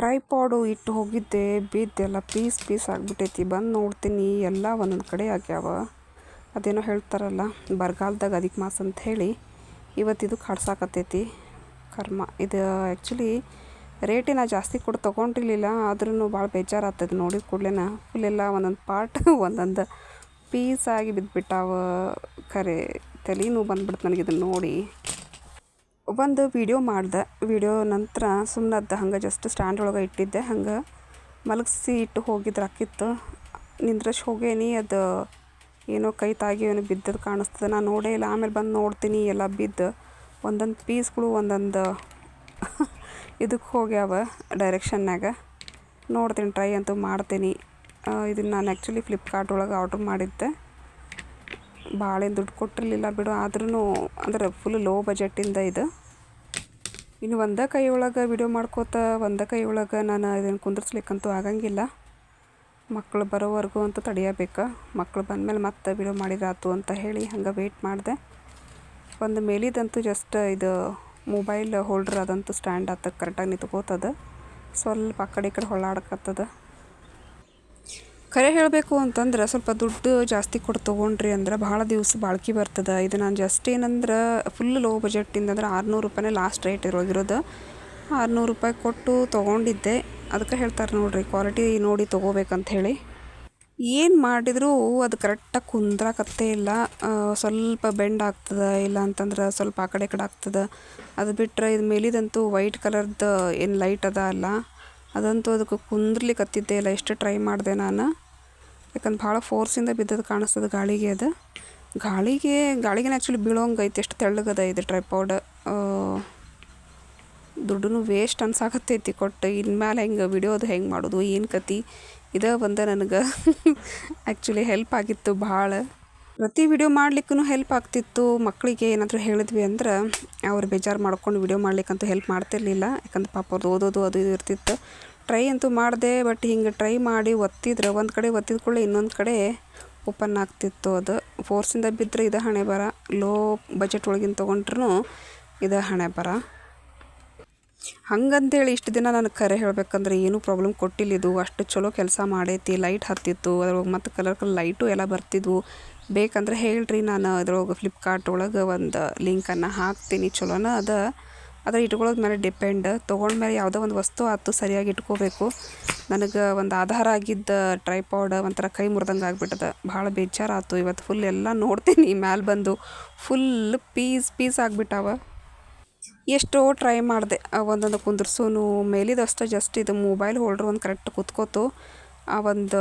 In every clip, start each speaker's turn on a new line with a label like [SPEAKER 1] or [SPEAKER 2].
[SPEAKER 1] Tripod ಇಟ್ಟು ಹೋಗಿದ್ದೆ. ಬಿದ್ದೆಲ್ಲ ಪೀಸ್ ಪೀಸ್ ಆಗಿಬಿಟ್ಟೈತಿ. ಬಂದು ನೋಡ್ತೀನಿ, ಎಲ್ಲ ಒಂದೊಂದು ಕಡೆ ಆಗ್ಯಾವ. ಅದೇನೋ ಹೇಳ್ತಾರಲ್ಲ, ಬರಗಾಲದಾಗ ಅದಕ್ಕೆ ಮಾಸ ಅಂತ ಹೇಳಿ ಇವತ್ತಿದು ಕಡ್ಸಾಕತ್ತೈತಿ ಕರ್ಮ, ಇದು ಆ್ಯಕ್ಚುಲಿ ರೇಟಿನ ಜಾಸ್ತಿ ಕೊಟ್ಟು ತೊಗೊಂಡಿರ್ಲಿಲ್ಲ ಆದ್ರೂ ಭಾಳ ಬೇಜಾರಾಗ್ತದೆ ನೋಡಿದ ಕೂಡಲೇ ಫುಲ್ಲೆಲ್ಲ ಒಂದೊಂದು ಪಾರ್ಟ್, ಒಂದೊಂದು ಪೀಸ್ ಆಗಿ ಬಿದ್ದುಬಿಟ್ಟಾವ ಖರೆ ತಲೆನೂ ಬಂದ್ಬಿಡ್ತು ನನಗೆ ಇದನ್ನು ನೋಡಿ. ಒಂದು ವಿಡಿಯೋ ಮಾಡ್ದೆ. ವಿಡಿಯೋ ನಂತರ ಸುಮ್ಮನೆ ಅದ ಹಂಗೆ ಜಸ್ಟ್ ಸ್ಟ್ಯಾಂಡ್ ಒಳಗೆ ಇಟ್ಟಿದ್ದೆ. ಹಂಗೆ ಮಲಗಿಸಿ ಇಟ್ಟು ಹೋಗಿದ್ರೆ ಆಕಿತ್ತು ನಿಂದ್ರಶ್ ಹೋಗೇನಿ, ಅದು ಏನೋ ಕೈ ತಾಗಿ ಏನೋ ಬಿದ್ದದ್ದು ಕಾಣಿಸ್ತದೆ. ನಾನು ನೋಡೇ ಇಲ್ಲ. ಆಮೇಲೆ ಬಂದು ನೋಡ್ತೀನಿ, ಎಲ್ಲ ಬಿದ್ದು. ಒಂದೊಂದು ಪೀಸ್ಗಳು, ಒಂದೊಂದು ಇದಕ್ಕೆ ಹೋಗ್ಯಾವ ಡೈರೆಕ್ಷನ್ನಾಗ ನೋಡ್ತೀನಿ ಟ್ರೈ ಅಂತೂ ಮಾಡ್ತೀನಿ. ಇದನ್ನು ನಾನು ಆ್ಯಕ್ಚುಲಿ ಫ್ಲಿಪ್ಕಾರ್ಟ್ ಒಳಗೆ ಆರ್ಡ್ರ್ ಮಾಡಿದ್ದೆ. ಭಾಳ ದುಡ್ಡು ಕೊಟ್ಟಿರಲಿಲ್ಲ ಬಿಡು. ಆದ್ರೂ ಅಂದ್ರೆ ಫುಲ್ ಲೋ ಬಜೆಟಿಂದ ಇದು. ಇನ್ನು ಒಂದೇ ಕೈ ಒಳಗೆ ವಿಡಿಯೋ ಮಾಡ್ಕೋತ, ಒಂದೇ ಕೈ ಒಳಗೆ ನಾನು ಇದನ್ನು ಕುಂದಿರ್ಸ್ಲಿಕ್ಕಂತೂ ಆಗಂಗಿಲ್ಲ. ಮಕ್ಕಳು ಬರೋವರೆಗೂ ಅಂತೂ ತಡೆಯಬೇಕು. ಮಕ್ಕಳು ಬಂದಮೇಲೆ ಮತ್ತೆ ವಿಡಿಯೋ ಮಾಡಿದ್ರಾತು ಅಂತ ಹೇಳಿ ಹಂಗೆ ವೇಟ್ ಮಾಡಿದೆ. ಒಂದು ಮೇಲಿದಂತೂ ಜಸ್ಟ್ ಇದು ಮೊಬೈಲ್ ಹೋಲ್ಡ್ರ್ ಅದಂತೂ ಸ್ಟ್ಯಾಂಡ್ ಆತ ಕರೆಕ್ಟಾಗಿ ನಿಂತ್ಕೋತದ. ಸ್ವಲ್ಪ ಆ ಕಡೆ ಈ ಕಡೆ ಹೊಳ್ಳಾಡಕತ್ತದ. ಖರೆ ಹೇಳಬೇಕು ಅಂತಂದ್ರೆ ಸ್ವಲ್ಪ ದುಡ್ಡು ಜಾಸ್ತಿ ಕೊಟ್ಟು ತೊಗೊಂಡ್ರಿ ಅಂದ್ರೆ ಭಾಳ ದಿವಸ ಬಾಳ್ಕೆ ಬರ್ತದೆ. ಇದು ನಾನು ಜಸ್ಟ್ ಏನಂದ್ರೆ ಫುಲ್ ಲೋ ಬಜೆಟಿಂದ ಅಂದ್ರೆ ಆರುನೂರು ರೂಪಾಯಿನೇ ಲಾಸ್ಟ್ ರೇಟ್ ಇರೋಗಿರೋದು. ಆರುನೂರು ರೂಪಾಯಿ ಕೊಟ್ಟು ತೊಗೊಂಡಿದ್ದೆ. ಅದಕ್ಕೆ ಹೇಳ್ತಾರೆ ನೋಡಿರಿ ಕ್ವಾಲಿಟಿ ನೋಡಿ ತೊಗೋಬೇಕಂತ ಹೇಳಿ ಏನು ಮಾಡಿದರೂ ಅದು ಕರೆಕ್ಟಾಗಿ ಕುಂದ್ರಾಕತ್ತೇ ಇಲ್ಲ. ಸ್ವಲ್ಪ ಬೆಂಡ್ ಆಗ್ತದೆ ಇಲ್ಲ ಅಂತಂದ್ರೆ ಸ್ವಲ್ಪ ಆ ಕಡೆ ಕಡೆ ಆಗ್ತದೆ. ಅದು ಬಿಟ್ಟರೆ ಇದು ಮೇಲಿದಂತೂ ವೈಟ್ ಕಲರ್ದು ಏನು ಲೈಟ್ ಅದ ಅಲ್ಲ. ಅದಂತೂ ಅದಕ್ಕೆ ಕುಂದ್ರಲಿಕ್ಕತ್ತಿದ್ದೇ ಇಲ್ಲ. ಎಷ್ಟು ಟ್ರೈ ಮಾಡಿದೆ ನಾನು. ಯಾಕಂದ್ರೆ ಭಾಳ ಫೋರ್ಸಿಂದ ಬಿದ್ದದ್ದು ಕಾಣಿಸ್ತದೆ ಗಾಳಿಗೆ ಅದು. ಗಾಳಿಗೆ ಗಾಳಿಗೆ ಆ್ಯಕ್ಚುಲಿ ಬೀಳೋಂಗೆ ಐತಿ ಎಷ್ಟು ತೆಳ್ಳಗದ ಇದು ಟ್ರೈಪೌಡ್ ದುಡ್ಡು ವೇಸ್ಟ್ ಅನ್ಸಾಕತ್ತೈತಿ, ಕೊಟ್ಟು ಇನ್ಮೇಲೆ ಹೆಂಗೆ ವಿಡಿಯೋದು ಹೆಂಗೆ ಮಾಡೋದು, ಏನು ಕತಿ? ಇದೇ ಒಂದು ನನಗೆ ಆ್ಯಕ್ಚುಲಿ ಹೆಲ್ಪ್ ಆಗಿತ್ತು ಭಾಳ. ಪ್ರತಿ ವಿಡಿಯೋ ಮಾಡ್ಲಿಕ್ಕೂ ಹೆಲ್ಪ್ ಆಗ್ತಿತ್ತು. ಮಕ್ಕಳಿಗೆ ಏನಾದರೂ ಹೇಳಿದ್ವಿ ಅಂದ್ರೆ ಅವ್ರು ಬೇಜಾರು ಮಾಡ್ಕೊಂಡು ವಿಡಿಯೋ ಮಾಡ್ಲಿಕ್ಕಂತೂ ಹೆಲ್ಪ್ ಮಾಡ್ತಿರ್ಲಿಲ್ಲ. ಯಾಕಂದ್ರೆ ಪಾಪ ಅವ್ರದ್ದು ಓದೋದು ಅದು ಇದು ಇರ್ತಿತ್ತು. ಟ್ರೈ ಅಂತೂ ಮಾಡಿದೆ ಬಟ್ ಹಿಂಗೆ ಟ್ರೈ ಮಾಡಿ ಒತ್ತಿದ್ರೆ ಒಂದು ಕಡೆ ಒತ್ತಿದ ಕೂಡಲೇ ಇನ್ನೊಂದು ಕಡೆ ಓಪನ್ ಆಗ್ತಿತ್ತು ಅದು. ಫೋರ್ಸಿಂದ ಬಿದ್ದರೆ ಇದು ಹಣೆ ಬರ. ಲೋ ಬಜೆಟ್ ಒಳಗಿನ ತೊಗೊಂಡ್ರೂ ಇದು ಹಣೆ ಬರ. ಹಂಗಂತೇಳಿ ಇಷ್ಟು ದಿನ ನನಗೆ ಕರೆ ಹೇಳಬೇಕಂದ್ರೆ ಏನೂ ಪ್ರಾಬ್ಲಮ್ ಕೊಟ್ಟಿಲ್ಲ ಇದು. ಅಷ್ಟು ಚಲೋ ಕೆಲಸ ಮಾಡೈತಿ ಲೈಟ್ ಹತ್ತಿತ್ತು, ಅದ್ರೊಳಗೆ ಮತ್ತು ಕಲರ್ ಕಲರ್ ಲೈಟು ಎಲ್ಲ ಬರ್ತಿದ್ವು. ಬೇಕಂದ್ರೆ ಹೇಳ್ರಿ ನಾನು ಅದ್ರೊಳಗೆ ಫ್ಲಿಪ್ಕಾರ್ಟ್ ಒಳಗೆ ಒಂದು ಲಿಂಕನ್ನು ಹಾಕ್ತೀನಿ, ಚಲೋನ ಅದ. ಅದ್ರ ಇಟ್ಕೊಳ್ಳೋದ ಮೇಲೆ ಡಿಪೆಂಡ್ ತೊಗೊಂಡ್ಮೇಲೆ ಯಾವುದೋ ಒಂದು ವಸ್ತು ಆತು, ಸರಿಯಾಗಿ ಇಟ್ಕೋಬೇಕು. ನನಗೆ ಒಂದು ಆಧಾರ ಆಗಿದ್ದ ಟ್ರೈಪಾಡ್ ಒಂಥರ ಕೈ ಮುರಿದಂಗೆ ಆಗಿಬಿಟ್ಟದ. ಭಾಳ ಬೇಜಾರಾಯ್ತು ಇವತ್ತು ಫುಲ್ ಎಲ್ಲ ನೋಡ್ತೀನಿ. ಮ್ಯಾಲೆ ಬಂದು ಫುಲ್ ಪೀಸ್ ಪೀಸ್ ಆಗಿಬಿಟ್ಟಾವ. ಎಷ್ಟೋ ಟ್ರೈ ಮಾಡಿದೆ. ಒಂದೊಂದು ಕುಂದ್ರಸೂನು, ಮೇಲಿದಷ್ಟು ಜಸ್ಟ್ ಇದು ಮೊಬೈಲ್ ಹೋಲ್ಡ್ರ್ ಒಂದು ಕರೆಕ್ಟ್ ಕುತ್ಕೋತು. ಆ ಒಂದು,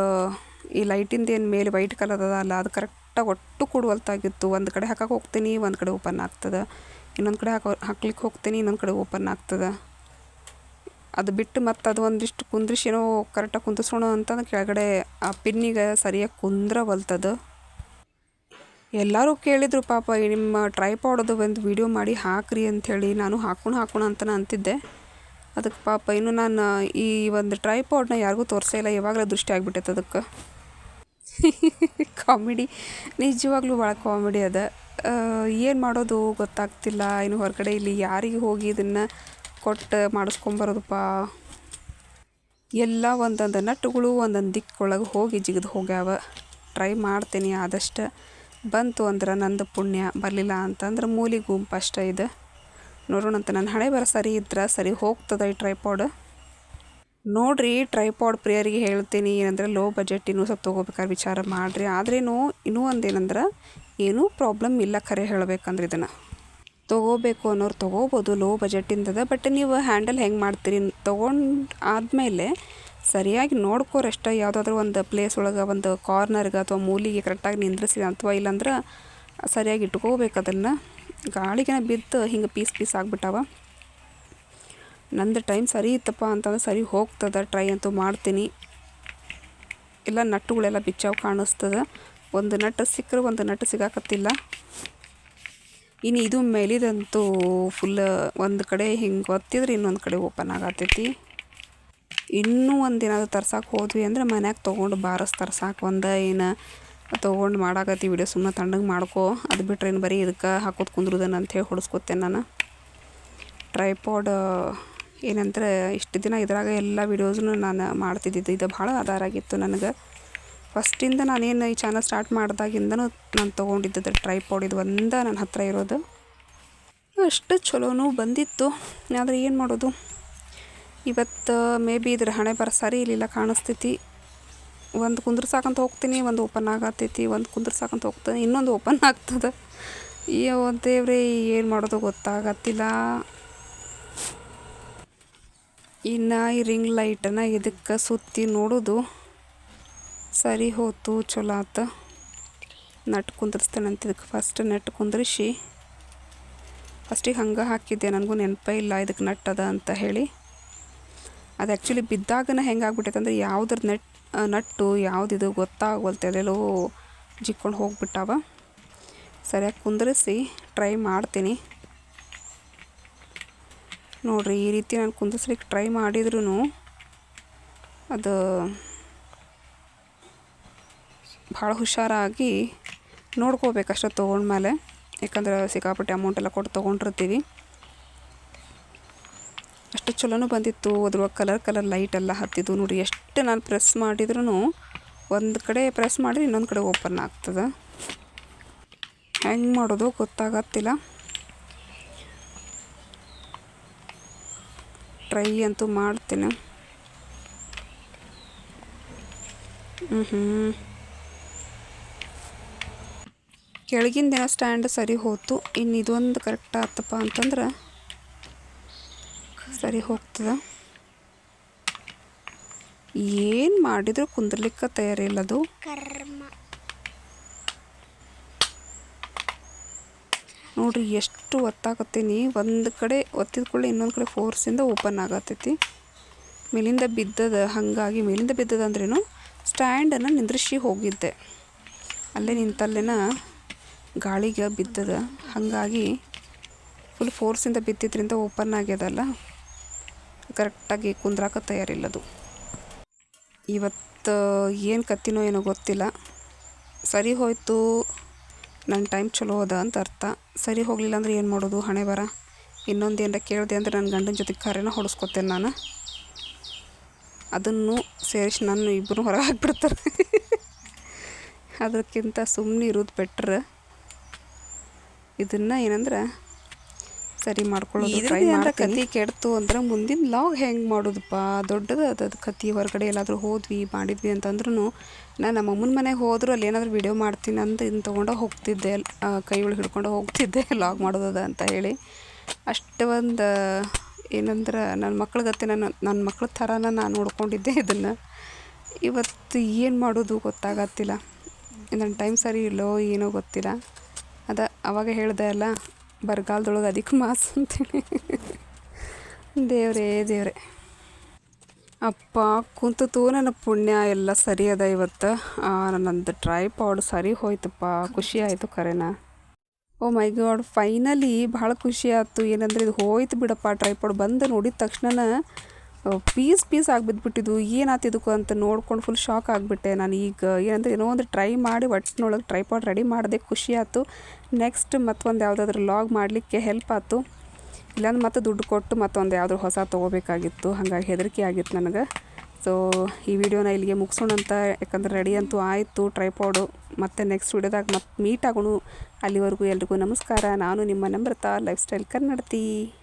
[SPEAKER 1] ಈ ಲೈಟಿಂದ ಏನು ಮೇಲೆ ವೈಟ್ ಕಲರ್ ಅದ ಅಲ್ಲ, ಅದು ಕರೆಕ್ಟಾಗಿ ಒಟ್ಟು ಕೊಡುವಲ್ತಾಗಿತ್ತು. ಒಂದು ಕಡೆ ಹಾಕಕ್ಕೆ ಹೋಗ್ತೀನಿ, ಒಂದು ಕಡೆ ಓಪನ್ ಆಗ್ತದೆ. ಇನ್ನೊಂದು ಕಡೆ ಹಾಕೋ ಹಾಕ್ಲಿಕ್ಕೆ ಹೋಗ್ತೀನಿ, ಇನ್ನೊಂದು ಕಡೆ ಓಪನ್ ಆಗ್ತದೆ. ಅದು ಬಿಟ್ಟು ಮತ್ತು ಅದು ಒಂದಿಷ್ಟು ಕುಂದ್ರಿಸಿ ಏನೋ ಕರೆಕ್ಟಾಗಿ ಕುಂದಿಸೋಣ ಅಂತಂದ್ರೆ ಕೆಳಗಡೆ ಆ ಪಿನ್ನಿಗೆ ಸರಿಯಾಗಿ ಕುಂದ್ರವಲ್ತದು ಎಲ್ಲರೂ ಕೇಳಿದರು, ಪಾಪ ನಿಮ್ಮ ಟ್ರೈಪಾಡೋದು ಒಂದು ವಿಡಿಯೋ ಮಾಡಿ ಹಾಕ್ರಿ ಅಂಥೇಳಿ ನಾನು ಹಾಕೋಣ ಹಾಕೋಣ ನಾನು ಅಂತಿದ್ದೆ. ಅದಕ್ಕೆ ಪಾಪ ಇನ್ನು ನಾನು ಈ ಒಂದು ಟ್ರೈಪಾಡ್ನ ಯಾರಿಗೂ ತೋರಿಸೇ ಇಲ್ಲ ಯಾವಾಗಲೂ ದೃಷ್ಟಿ ಆಗಿಬಿಟ್ಟೈತೆ ಅದಕ್ಕೆ. ಕಾಮಿಡಿ ನಿಜವಾಗ್ಲೂ ಭಾಳ ಕಾಮಿಡಿ ಅದ. ಏನು ಮಾಡೋದು ಗೊತ್ತಾಗ್ತಿಲ್ಲ. ಇನ್ನು ಹೊರಗಡೆ ಇಲ್ಲಿ ಯಾರಿಗೆ ಹೋಗಿ ಇದನ್ನು ಕೊಟ್ಟು ಮಾಡಿಸ್ಕೊಂಬರೋದಪ್ಪ? ಎಲ್ಲ ಒಂದೊಂದು ನಟ್ಟುಗಳು ಒಂದೊಂದು ದಿಕ್ಕೊಳಗೆ ಹೋಗಿ ಜಿಗಿದು ಹೋಗ್ಯಾವ. ಟ್ರೈ ಮಾಡ್ತೀನಿ ಆದಷ್ಟು. ಬಂತು ಅಂದ್ರೆ ನಂದು ಪುಣ್ಯ. ಬರಲಿಲ್ಲ ಅಂತಂದ್ರೆ ಮೂಲಿ ಗುಂಪು ಅಷ್ಟೇ ಇದು. ನೋಡೋಣಂತ ನನ್ನ ಹಣೆ ಬರ ಸರಿ ಇದ್ರೆ ಸರಿ ಹೋಗ್ತದೆ ಈ ಟ್ರೈಪಾಡ್ ನೋಡಿರಿ ಟ್ರೈಪಾಡ್ ಪ್ರಿಯರಿಗೆ ಹೇಳ್ತೀನಿ. ಏನಂದ್ರೆ ಲೋ ಬಜೆಟ್ ಇನ್ನೂ ಸ್ವಲ್ಪ ತೊಗೋಬೇಕಾದ್ರೆ ವಿಚಾರ ಮಾಡಿರಿ. ಆದ್ರೇನು ಇನ್ನೂ ಒಂದು ಏನಂದ್ರೆ ಏನೂ ಪ್ರಾಬ್ಲಮ್ ಇಲ್ಲ ಖರೆ ಹೇಳಬೇಕಂದ್ರೆ ಇದನ್ನು. ತೊಗೋಬೇಕು ಅನ್ನೋರು ತೊಗೋಬೋದು ಲೋ ಬಜೆಟಿಂದದ ಬಟ್ ನೀವು ಹ್ಯಾಂಡಲ್ ಹೆಂಗೆ ಮಾಡ್ತೀರಿ ತೊಗೊಂಡು ಆದಮೇಲೆ ಸರಿಯಾಗಿ ನೋಡ್ಕೋರಷ್ಟ ಯಾವುದಾದ್ರೂ ಒಂದು ಪ್ಲೇಸ್ ಒಳಗೆ, ಒಂದು ಕಾರ್ನರ್ಗೆ ಅಥವಾ ಮೂಲಿಗೆ ಕರೆಕ್ಟಾಗಿ ನಿಂದ್ರಿಸಿ ಅಥವಾ ಇಲ್ಲಾಂದ್ರೆ ಸರಿಯಾಗಿ ಇಟ್ಕೋಬೇಕು ಅದನ್ನು. ಗಾಳಿಗೆನ ಬಿದ್ದು ಹಿಂಗೆ ಪೀಸ್ ಪೀಸ್ ಆಗಿಬಿಟ್ಟಾವ. ನಂದು ಟೈಮ್ ಸರಿ ಇತ್ತಪ್ಪ ಅಂತಂದ್ರೆ ಸರಿ ಹೋಗ್ತದೆ ಟ್ರೈ ಅಂತೂ ಮಾಡ್ತೀನಿ. ಇಲ್ಲ ನಟ್ಟುಗಳೆಲ್ಲ ಬಿಚ್ಚಾವು ಕಾಣಿಸ್ತದೆ. ಒಂದು ನಟ್ಟು ಸಿಕ್ಕರೆ ಒಂದು ನಟ್ಟು ಸಿಗಾಕತ್ತಿಲ್ಲ. ಇನ್ನು ಇದು ಮೇಲಿದಂತೂ ಫುಲ್ ಒಂದು ಕಡೆ ಹಿಂಗೆ ಒತ್ತಿದ್ರೆ ಇನ್ನೊಂದು ಕಡೆ ಓಪನ್ ಆಗತ್ತೈತಿ ಇನ್ನೂ ಒಂದು ಏನಾದರೂ ತರ್ಸಕ್ಕೆ ಹೋದ್ವಿ ಅಂದ್ರೆ ಮನ್ಯಾಗ ತೊಗೊಂಡು ಬಾರಸ್ ಸಾಕು ಒಂದು ಏನು ತೊಗೊಂಡು ಮಾಡಾಕತ್ತಿ ವಿಡಿಯೋ ಸುಮ್ಮನೆ ತಣ್ಣಗೆ ಮಾಡ್ಕೋ. ಅದು ಬಿಟ್ರೆ ಇನ್ನು ಬರೀ ಇದಕ್ಕೆ ಹಾಕೋದು ಅಂತ ಹೇಳಿ ಹೊಡಿಸ್ಕೊತೇನೆ ನಾನು. ಟ್ರೈಪಾಡ್ ಏನಂದ್ರೆ ಇಷ್ಟು ದಿನ ಇದ್ರಾಗ ಎಲ್ಲ ವೀಡಿಯೋಸ್ನು ನಾನು ಮಾಡ್ತಿದ್ದಿದ್ದು. ಇದು ಭಾಳ ಆಧಾರ ಆಗಿತ್ತು ನನಗೆ. ಫಸ್ಟಿಂದ ನಾನೇನು ಈ ಚಾನಲ್ ಸ್ಟಾರ್ಟ್ ಮಾಡಿದಾಗಿಂದನೂ ನಾನು ತೊಗೊಂಡಿದ್ದದ್ದು ಟ್ರೈಪಾಡ್ ಇದು ಒಂದ ನನ್ನ ಹತ್ರ ಇರೋದು. ಅಷ್ಟು ಚಲೋನೂ ಬಂದಿತ್ತು. ಆದರೆ ಏನು ಮಾಡೋದು? ಇವತ್ತು ಮೇ ಬಿ ಇದ್ರ ಹಣೆ ಬರ ಸರಿ ಇಲ್ಲಿಲ್ಲ ಕಾಣಿಸ್ತೈತಿ. ಒಂದು ಕುಂದ್ರಸಾಕಂತ ಹೋಗ್ತೀನಿ, ಒಂದು ಓಪನ್ ಆಗತ್ತೈತಿ ಒಂದು ಕುಂದ್ರಸಾಕಂತ ಹೋಗ್ತೀನಿ, ಇನ್ನೊಂದು ಓಪನ್ ಆಗ್ತದೆ. ಈ ದೇವ್ರೇ, ಏನು ಮಾಡೋದು ಗೊತ್ತಾಗತ್ತಿಲ್ಲ. ಇನ್ನು ಈ ರಿಂಗ್ ಲೈಟನ್ನು ಇದಕ್ಕೆ ಸುತ್ತಿ ನೋಡೋದು? ಸರಿ ಹೋತು, ಚಲೋ ಆತ. ನಟ್ ಕುಂದಿರ್ಸ್ತೇನಂತ ಇದಕ್ಕೆ ಫಸ್ಟ್ ನೆಟ್ ಕುಂದ್ರಿಸಿ ಫಸ್ಟಿಗೆ ಹಂಗೆ ಹಾಕಿದ್ದೆ, ನನಗೂ ನೆನಪೇ ಇಲ್ಲ ಇದಕ್ಕೆ ನಟ್ ಅದ ಅಂತ ಹೇಳಿ. ಅದು ಆ್ಯಕ್ಚುಲಿ ಬಿದ್ದಾಗನ ಹೆಂಗೆ ಆಗ್ಬಿಟ್ಟೈತೆ ಅಂದರೆ ಯಾವುದ್ರ ನೆಟ್ ನಟ್ಟು ಯಾವುದಿದು ಗೊತ್ತಾಗವಲ್ತೆ, ಅದೆಲ್ಲೋ ಜಿಕ್ಕೊಂಡು ಹೋಗ್ಬಿಟ್ಟಾವ. ಸರಿಯಾಗಿ ಕುಂದ್ರಿಸಿ, ಟ್ರೈ ಮಾಡ್ತೀನಿ. ನೋಡಿರಿ, ಈ ರೀತಿ ನಾನು ಕುಂದಿಸ್ಲಿಕ್ಕೆ ಟ್ರೈ ಮಾಡಿದ್ರೂ ಅದು ಭಾಳ ಹುಷಾರಾಗಿ ನೋಡ್ಕೋಬೇಕು ಅಷ್ಟೇ ತೊಗೊಂಡ್ಮೇಲೆ. ಯಾಕಂದ್ರೆ ಸಿಕ್ಕಾಪಟ್ಟೆ ಅಮೌಂಟ್ ಎಲ್ಲ ಕೊಟ್ಟು ತೊಗೊಂಡಿರ್ತೀವಿ. ಅಷ್ಟು ಚಲೋನು ಬಂದಿತ್ತು. ಅದ್ರ ಕಲರ್ ಕಲರ್ ಲೈಟ್ ಎಲ್ಲ ಹತ್ತಿದ್ದು. ನೋಡಿ, ಎಷ್ಟು ನಾನು ಪ್ರೆಸ್ ಮಾಡಿದ್ರೂ ಒಂದು ಕಡೆ ಪ್ರೆಸ್ ಮಾಡಿದ್ರೆ ಇನ್ನೊಂದು ಕಡೆ ಓಪನ್ ಆಗ್ತದೆ. ಹೆಂಗೆ ಮಾಡೋದು ಗೊತ್ತಾಗತ್ತಿಲ್ಲ. ಟ್ರೈ ಅಂತೂ ಮಾಡ್ತೀನಿ. ಹ್ಞೂ ಹ್ಞೂ ಕೆಳಗಿಂದೇನೋ ಸ್ಟ್ಯಾಂಡ್ ಸರಿ ಹೋಯ್ತು ಇನ್ನು ಇದೊಂದು ಕರೆಕ್ಟ್ ಆತಪ್ಪ ಅಂತಂದ್ರೆ ಸರಿ ಹೋಗ್ತದ. ಏನು ಮಾಡಿದ್ರು ಕುಂದ್ರಲಿಕ್ಕೆ ತಯಾರಿಲ್ಲ ಅದು. ನೋಡ್ರಿ ಎಷ್ಟು ಒತ್ತಾಕತ್ತೀನಿ ಒಂದು ಕಡೆ ಒತ್ತಿದ ಕೂಡಲೇ ಇನ್ನೊಂದು ಕಡೆ ಫೋರ್ಸಿಂದ ಓಪನ್ ಆಗತ್ತೈತಿ ಮೇಲಿಂದ ಬಿದ್ದದ ಹಾಗಾಗಿ ಮೇಲಿಂದ ಬಿದ್ದದಂದ್ರೇನು ಸ್ಟ್ಯಾಂಡನ್ನು ನಿಂದ್ರಿಸಿ ಹೋಗಿದ್ದೆ. ಅಲ್ಲೇ ನಿಂತಲ್ಲೇನ ಗಾಳಿಗೆ ಬಿದ್ದದ. ಹಾಗಾಗಿ ಫುಲ್ ಫೋರ್ಸಿಂದ ಬಿದ್ದಿದ್ರಿಂದ ಓಪನ್ ಆಗ್ಯದಲ್ಲ? ಕರೆಕ್ಟಾಗಿ ಕುಂದ್ರಾಕ ತಯಾರಿಲ್ಲದು. ಇವತ್ತು ಏನು ಕತ್ತಿನೋ ಏನೋ ಗೊತ್ತಿಲ್ಲ. ಸರಿ ಹೋಯಿತು ನನ್ನ ಟೈಮ್ ಚಲೋ ಅದ ಅಂತ ಅರ್ಥ. ಸರಿ ಹೋಗಲಿಲ್ಲ ಅಂದ್ರೆ ಏನು ಮಾಡೋದು? ಹಣೆ ಬರ. ಇನ್ನೊಂದು ಏನಾರ ಕೇಳಿದೆ ಅಂದರೆ ನನ್ನ ಗಂಡನ ಜೊತೆ ಕರೆನ ಹೊಡಿಸ್ಕೊತೇನೆ ನಾನು. ಅದನ್ನು ಸೇರಿಸಿ ನನ್ನ ಇಬ್ಬರು ಹೊರಗೆ ಹಾಕ್ಬಿಡ್ತಾರೆ ಅದಕ್ಕಿಂತ ಸುಮ್ಮನೆ ಇರೋದು ಬೆಟ್ರ್ ಇದನ್ನು ಏನಂದ್ರೆ ಸರಿ ಮಾಡ್ಕೊಳ್ಳೋದು ಟ್ರೈ ಮಾಡಿ ಕತಿ ಕೆಡ್ತು ಅಂದ್ರೆ ಮುಂದಿನ ಲಾಗ್ ಹೆಂಗೆ ಮಾಡೋದಪ್ಪ ದೊಡ್ಡದು ಅದು ಕತಿ ಹೊರಗಡೆ ಎಲ್ಲಾದರೂ ಹೋದ್ವಿ ಮಾಡಿದ್ವಿ ಅಂತಂದ್ರೂ ನಾನು ನಮ್ಮ ಅಮ್ಮನ ಮನೆಗೆ ಹೋದರೂ ಅಲ್ಲಿ ಏನಾದರೂ ವೀಡಿಯೋ ಮಾಡ್ತೀನಿ ಅಂತ ಇನ್ನು ತೊಗೊಂಡು ಹೋಗ್ತಿದ್ದೆ. ಕೈ ಒಳಗೆ ಹಿಡ್ಕೊಂಡು ಹೋಗ್ತಿದ್ದೆ ಲಾಗ್ ಮಾಡೋದದ ಅಂತ ಹೇಳಿ. ಅಷ್ಟು ಒಂದು ಏನಂದ್ರೆ ನನ್ನ ಮಕ್ಳಿಗತ್ತೆ ನಾನು ನನ್ನ ಮಕ್ಳ ಥರನ ನಾನು ನೋಡ್ಕೊಂಡಿದ್ದೆ ಇದನ್ನು. ಇವತ್ತು ಏನು ಮಾಡೋದು ಗೊತ್ತಾಗತ್ತಿಲ್ಲ. ನನ್ನ ಟೈಮ್ ಸರಿ ಇಲ್ಲೋ ಏನೋ ಗೊತ್ತಿಲ್ಲ. ಅವಾಗ ಹೇಳಿದೆ ಅಲ್ಲ, ಬರಗಾಲದೊಳಗೆ ಅದಕ್ಕೆ ಮಾಸ್ ಅಂತೇಳಿ ದೇವ್ರೇ, ದೇವ್ರೆ. ಅಪ್ಪ ಕುಂತತು ನನ್ನ ಪುಣ್ಯ ಎಲ್ಲ ಸರಿ ಅದ ಇವತ್ತು. ನನ್ನದು ಟ್ರೈ ಪೌಡ್ ಸರಿ ಹೋಯ್ತಪ್ಪ, ಖುಷಿ ಆಯಿತು ಕರೆನ ಓ ಮೈ ಗಾಡ್ ಫೈನಲಿ ಭಾಳ ಖುಷಿ ಆಯ್ತು. ಏನಂದ್ರೆ ಇದು ಹೋಯ್ತು ಬಿಡಪ್ಪ ಟ್ರೈಪಾಡ್ ಬಂದು ನೋಡಿದ ತಕ್ಷಣ ಪೀಸ್ ಪೀಸ್ ಆಗಿಬಿದ್ಬಿಟ್ಟಿದ್ದು ಏನಾತಿದಕ್ಕೂ ಅಂತ ನೋಡ್ಕೊಂಡು ಫುಲ್ ಶಾಕ್ ಆಗಿಬಿಟ್ಟೆ ನಾನು. ಈಗ ಏನಂದ್ರೆ ಏನೋ ಒಂದು ಟ್ರೈ ಮಾಡಿ ಒಟ್ಟಿನೊಳಗೆ ಟ್ರೈಪಾಡ್ ರೆಡಿ ಮಾಡಿದೆ ಖುಷಿ ಆಯಿತು. ನೆಕ್ಸ್ಟ್ ಮತ್ತೊಂದು ಯಾವುದಾದ್ರೂ ಲಾಗ್ ಮಾಡಲಿಕ್ಕೆ ಹೆಲ್ಪ್ ಆಯಿತು. ಇಲ್ಲಾಂದ್ರೆ ಮತ್ತೆ ದುಡ್ಡು ಕೊಟ್ಟು ಮತ್ತೊಂದು ಯಾವುದೋ ಹೊಸ ತೊಗೋಬೇಕಾಗಿತ್ತು. ಹಾಗಾಗಿ ಹೆದರಿಕೆ ಆಗಿತ್ತು ನನಗೆ. ಸೊ ಈ ವಿಡಿಯೋನ ಇಲ್ಲಿಗೆ ಮುಗಿಸೋಣ ಅಂತ. ಯಾಕಂದ್ರೆ ರೆಡಿ ಅಂತೂ ಆಯಿತು ಟ್ರೈಪಾಡು ಮತ್ತು ನೆಕ್ಸ್ಟ್ ವಿಡಿಯೋದಾಗ ಮತ್ತೆ ಮೀಟ್ ಆಗೋಣ. ಅಲ್ಲಿವರೆಗೂ ಎಲ್ರಿಗೂ ನಮಸ್ಕಾರ. ನಾನು ನಿಮ್ಮ ನಮ್ರತಾ ಲೈಫ್ ಸ್ಟೈಲ್ ಕನ್ನಡತಿ.